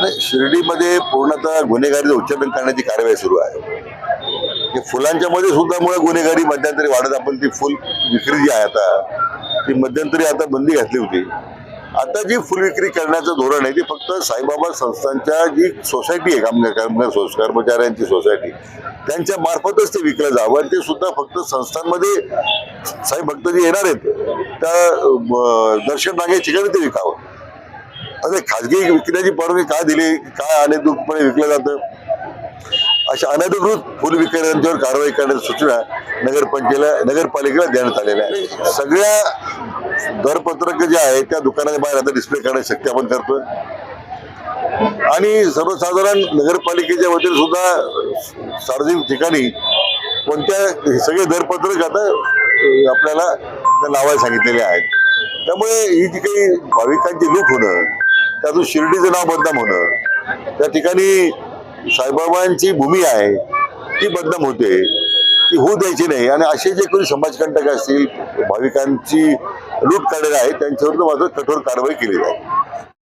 नाही, शिर्डीमध्ये पूर्णतः गुन्हेगारीचं उच्चाटन करण्याची कारवाई सुरू आहे. फुलांच्या मध्ये सुद्धा मुळे गुन्हेगारी मध्यंतरी वाढत आपण ती फुल विक्री जी आहे आता ती मध्यंतरी आता बंदी घातली होती. आता जी फुल विक्री करण्याचं धोरण आहे ते फक्त साईबाबा संस्थांच्या जी सोसायटी आहे कामगार कर्मचाऱ्यांची सोसायटी त्यांच्या मार्फतच ते विकलं जावं आणि ते सुद्धा फक्त संस्थांमध्ये साई भक्त जे येणार आहेत त्या दर्शन मागे ठिकाणी ते विकावं. आता खाजगी विकण्याची परवानगी का दिली? काय अनधिकृतपणे विकलं जातं? अशा अनधिकृत फुल विक्रेत्यांच्यावर कारवाई करण्याच्या सूचना नगरपंचायतीला नगरपालिकेला देण्यात आलेल्या आहे. सगळ्या दरपत्रक जे आहे त्या दुकानाच्या बाहेर आता डिस्प्ले करण्याची शक्य आपण करतोय. आणि सर्वसाधारण नगरपालिकेच्या वतीने सुद्धा सार्वजनिक ठिकाणी कोणत्या हे सगळे दरपत्रक आता आपल्याला त्या लावायला सांगितलेले आहेत. त्यामुळे ही जी काही भाविकांची लूट होणं त्यातून शिर्डीचं नाव बदनाम होणं. त्या ठिकाणी साईबाबांची भूमी आहे ती बदनाम होते. ती होऊ द्यायची नाही. आणि असे जे कोणी समाजकंटक असतील भाविकांची लूट करणारे आहेत त्यांच्यावर मात्र कठोर कारवाई केली जाईल